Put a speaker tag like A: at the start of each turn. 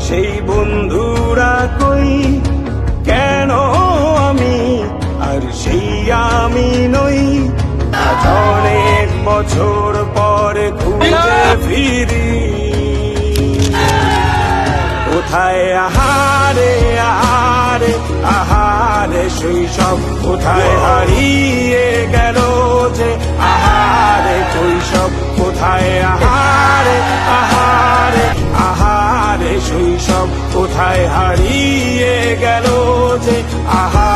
A: সেই বন্ধুরা কই? কেন আমি আর সেই আমি নই? অনেক বছর পরে খুঁজে ফিরি। কোথায় আহারে আহারে আহারে শৈশব কোথায় হারিয়ে গেল যে? আহারে কৈশব কোথায় আহারে? কোথায় হারিয়ে গেল যে আহারে